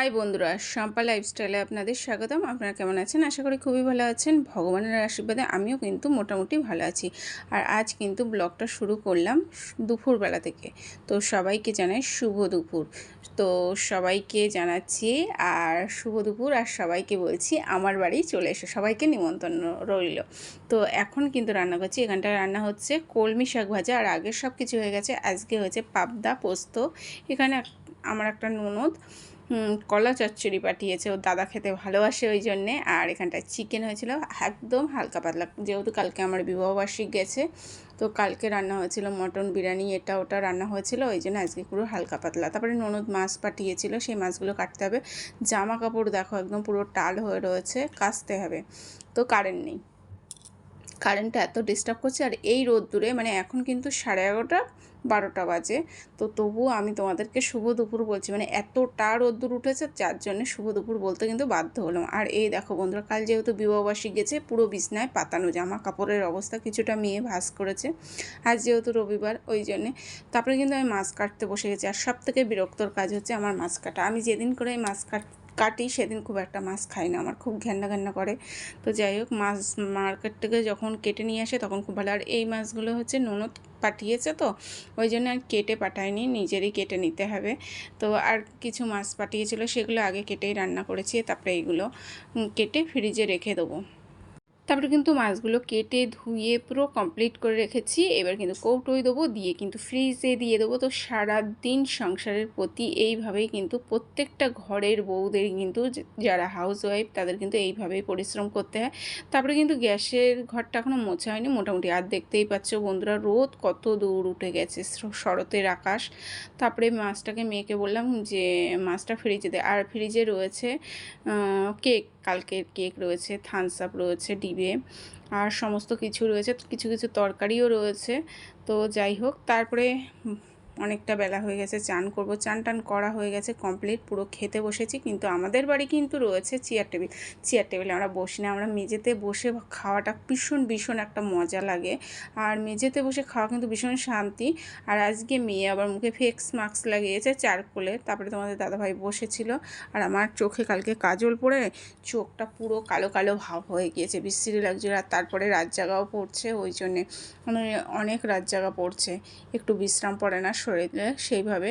High বন্ধুরা শম্পা লাইফস্টাইলে আপনাদের স্বাগতম। আপনারা কেমন আছেন? আশা করি খুবই ভালো আছেন। ভগবানের আশীর্বাদে আমিও কিন্তু মোটামুটি ভালো আছি। আর আজ কিন্তু ব্লগটা শুরু করলাম দুপুরবেলা থেকে। তো সবাইকে জানাই শুভ দুপুর। তো সবাইকে জানাচ্ছি আর শুভ দুপুর, আর সবাইকে বলছি আমার বাড়ি চলে এসো। সবাইকে নিমন্ত্রণ রইল। তো এখন কিন্তু রান্না করছি। এখানটায় রান্না হচ্ছে কলমি শাক ভাজা। আর আগের সব কিছু হয়ে গেছে। আজকে হয়েছে পাবদা পোস্ত। এখানে আমার একটা ননদ কলা চচ্চড়ি পাঠিয়েছে। ওর দাদা খেতে ভালোবাসে ওই জন্যে। আর এখানটায় চিকেন হয়েছিল একদম হালকা পাতলা। যেহেতু কালকে আমার বিবাহবার্ষিক গেছে, তো কালকে রান্না হয়েছিল মটন বিরিয়ানি, এটা ওটা রান্না হয়েছিল। ওই জন্য আজকে পুরো হালকা পাতলা। তারপরে ননদ মাছ পাঠিয়েছিল, সেই মাছগুলো কাটতে হবে। জামা কাপড় দেখো, একদম পুরো টাল হয়ে রয়েছে, কাচতে হবে। তো কারেন্ট নেই। কারেন্টটা এত ডিস্টার্ব করছে আর এই রোদ্দুরে মানে এখন কিন্তু সাড়ে এগারোটা, বারোটা বাজে। তো তবুও আমি তোমাদেরকে শুভ দুপুর বলছি। মানে এতটা রোদ্দুর উঠেছে, যার জন্য শুভ দুপুর বলতে কিন্তু বাধ্য হলাম। আর এই দেখো বন্ধুরা, কাল যেহেতু বিবাহবাসী গেছে, পুরো বিছনায় পাতানো জামা কাপড়ের অবস্থা কিছুটা মেয়ে ভাস করেছে। আজ যেহেতু রবিবার, ওই জন্যে। তারপরে কিন্তু আমি মাছ কাটতে বসে গেছি। আর সব থেকে বিরক্তর কাজ হচ্ছে আমার মাছ কাটা। আমি যেদিন করে এই মাছ কাট কাটি, সেদিন খুব একটা মাছ খাই না। আমার খুব ঘেন্না ঘেন্না করে। তো যাই হোক, মাছ মার্কেট থেকে যখন কেটে নিয়ে আসে, তখন খুব ভালো। আর এই মাছগুলো হচ্ছে ননদ পাঠিয়েছে তো, ওই জন্য আর কেটে পাঠায়নি, নিজেরই কেটে নিতে হবে। তো আর কিছু মাছ পাঠিয়েছিল, সেগুলো আগে কেটেই রান্না করেছি, তারপরে এইগুলো কেটে ফ্রিজে রেখে দেবো। তারপরে কিন্তু মাছগুলো কেটে ধুয়ে পুরো কমপ্লিট করে রেখেছি। এবার কিন্তু কৌটোই দেবো, দিয়ে কিন্তু ফ্রিজে দিয়ে দেবো। তো সারা দিন সংসারের প্রতি এইভাবেই কিন্তু প্রত্যেকটা ঘরের বউদের কিন্তু যারা হাউস ওয়াইফ তাদের কিন্তু এইভাবেই পরিশ্রম করতে হয়। তারপরে কিন্তু গ্যাসের ঘরটা এখনও মোছা হয়নি, মোটামুটি আর দেখতেই পাচ্ছ বন্ধুরা রোদ কত দূর উঠে গেছে শরতের আকাশ। তারপরে মাছটাকে মেয়েকে বললাম যে, মাছটা ফ্রিজে দে। আর ফ্রিজে রয়েছে কেক কালকের কেক রয়েছে, থামস আপ রয়েছে, ডিবে, আর সমস্ত কিছু রয়েছে, কিছু কিছু তরকারিও রয়েছে। তো যাই হোক, তারপরে অনেকটা বেলা হয়ে গেছে, চান করব। চান টান করা হয়ে গেছে কমপ্লিট পুরো খেতে বসেছি। কিন্তু আমাদের বাড়ি কিন্তু রয়েছে চেয়ার টেবিল চেয়ার টেবিলে আমরা বসি না, আমরা মেঝেতে বসে খাওয়াটা ভীষণ ভীষণ একটা মজা লাগে। আর মেঝেতে বসে খাওয়া কিন্তু ভীষণ শান্তি। আর আজকে মেয়ে আবার মুখে ফেক্স মাস্ক লাগিয়েছে চারকোলে, তারপরে তোমাদের দাদাভাই বসেছিল। আর আমার চোখে কালকে কাজল পড়ে চোখটা পুরো কালো কালো ভাব হয়ে গিয়েছে, বিশ্রী লাগছে। আর তারপরে রাত জাগাও পড়ছে, ওই জন্যে মানে অনেক রাত জাগা পড়ছে। একটু বিশ্রাম পড়ে না শরীরে সেইভাবে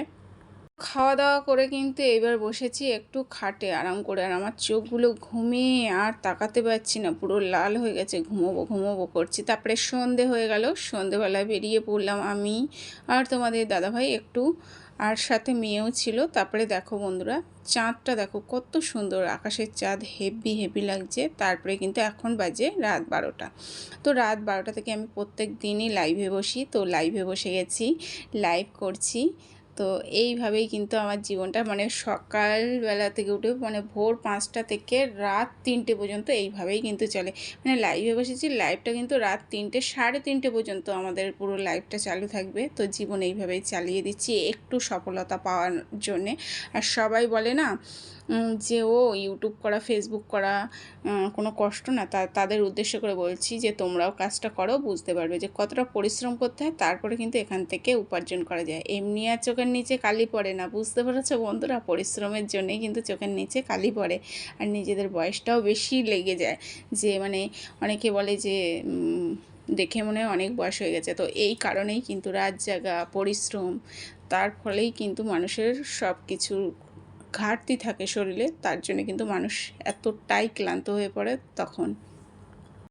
খাওয়া দাওয়া করে কিন্তু এবার বসেছি একটু খাটে আরাম করে। আর আমার চোখগুলো ঘুমিয়ে আর তাকাতে পারছি না, পুরো লাল হয়ে গেছে। ঘুমোবো ঘুমোবো করছি। তারপরে সন্ধে হয়ে গেল, সন্ধেবেলায় বেরিয়ে পড়লাম আমি আর তোমাদের দাদাভাই একটু। আর সাথে মেয়েও ছিল। তারপরে দেখো বন্ধুরা, চাঁদটা দেখো কত সুন্দর, আকাশের চাঁদ হেভি হেভি লাগছে। তারপরে কিন্তু এখন বাজে রাত বারোটা। তো রাত বারোটা থেকে আমি প্রত্যেক দিনই লাইভে বসি। তো লাইভে বসে গেছি লাইভ করছি। তো এইভাবেই কিন্তু আমার জীবনটা মানে সকালবেলা থেকে উঠে মানে ভোর পাঁচটা থেকে রাত তিনটে পর্যন্ত এইভাবেই কিন্তু চলে। মানে লাইভে বসেছি লাইভটা কিন্তু রাত তিনটে, সাড়ে তিনটে পর্যন্ত আমাদের পুরো লাইভটা চালু থাকবে। তো জীবন এইভাবেই চালিয়ে দিচ্ছি একটু সফলতা পাওয়ার জন্যে। আর সবাই বলে না যে ও ইউটিউব করা ফেসবুক করা কোনো কষ্ট না, তা, তাদের উদ্দেশ্য করে বলছি যে তোমরাও কাজটা করো, বুঝতে পারবে যে কতটা পরিশ্রম করতে হয়, তারপরে কিন্তু এখান থেকে উপার্জন করা যায়। এমনি আর চোখের নিচে কালি পড়ে না, বুঝতে পেরেছ বন্ধুরা? পরিশ্রমের জন্যেই কিন্তু চোখের নিচে কালি পড়ে, আর নিজেদের বয়সটাও বেশি লেগে যায়। যে মানে অনেকে বলে যে দেখে মনে হয় অনেক বয়স হয়ে গেছে, তো এই কারণেই কিন্তু রাত জাগা, পরিশ্রম, তার ফলেই কিন্তু মানুষের সব কিছু ঘাটতি থাকে শরীরে, তার জন্য কিন্তু মানুষ এতটাই ক্লান্ত হয়ে পড়ে তখন।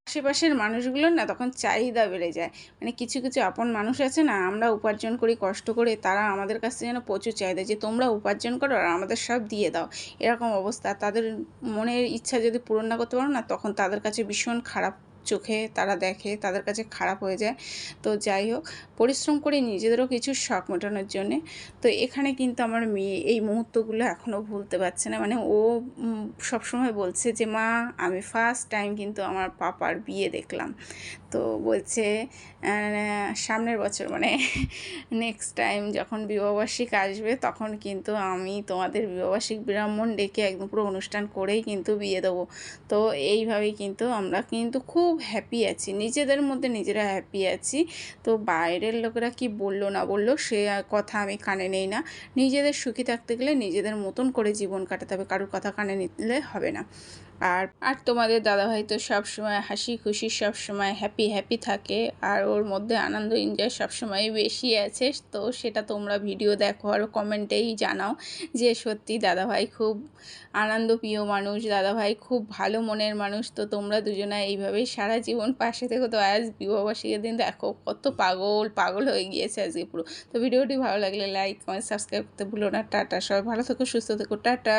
আশেপাশের মানুষগুলোর না তখন চাহিদা বেড়ে যায়। মানে কিছু কিছু আপন মানুষ আছে না, আমরা উপার্জন করি, কষ্ট করে তারা আমাদের কাছে যেন প্রচুর চাহিদা যে তোমরা উপার্জন করো আর আমাদের সব দিয়ে দাও। এরকম অবস্থা। তাদের মনের ইচ্ছা যদি পূরণ না করতে পারো না, তখন তাদের কাছে ভীষণ খারাপ চোখে তারা দেখে, তাদের কাছে খারাপ হয়ে যায়। তো যাই হোক, পরিশ্রম করে নিজেদেরও কিছু শখ মেটানোর জন্যে। তো এখানে কিন্তু আমার মেয়ে এই মুহূর্তগুলো এখনও ভুলতে পারছে না। মানে ও সবসময় বলছে যে, মা, আমি ফার্স্ট টাইম কিন্তু আমার পাপার বিয়ে দেখলাম। তো বলছে সামনের বছর মানে নেক্সট টাইম যখন বিবাহবার্ষিক আসবে, তখন কিন্তু আমি তোমাদের বিবাহবার্ষিক ব্রাহ্মণ ডেকে একদম পুরো অনুষ্ঠান করেই কিন্তু বিয়ে দেবো। তো এইভাবেই কিন্তু আমরা কিন্তু খুব হ্যাপি আছি, নিজেদের মধ্যে নিজেরা হ্যাপি আছি। তো বাইরের লোকেরা কি বলল না বলল, সে কথা আমি কানে নেই না। নিজেদের সুখী থাকতে গেলে নিজেদের মতন করে জীবন কাটাতে হবে, কারোর কথা কানে নিলে হবে না। আর আর তোমাদের দাদাভাই তো সব সময় হাসি খুশি সব সময় হ্যাপি হ্যাপি থাকে। আর ওর মধ্যে আনন্দ এনজয় সব সময় বেশি আছে। তো সেটা তোমরা ভিডিও দেখো আর কমেন্টেই জানাও যে সত্যি দাদাভাই খুব আনন্দপ্রিয় মানুষ, দাদাভাই খুব ভালো মনের মানুষ। তো তোমরা দুজনা এইভাবেই সারা জীবন পাশে থেকো। তো আজ বিবাহবার্ষিকের দিন দেখো কত পাগল পাগল হয়ে গিয়েছে আজকে পুরো। তো ভিডিওটি ভালো লাগলে লাইক কমেন্ট সাবস্ক্রাইব করতে ভুলো না। টাটা, সবাই ভালো থেকো, সুস্থ থেকো, টাটা।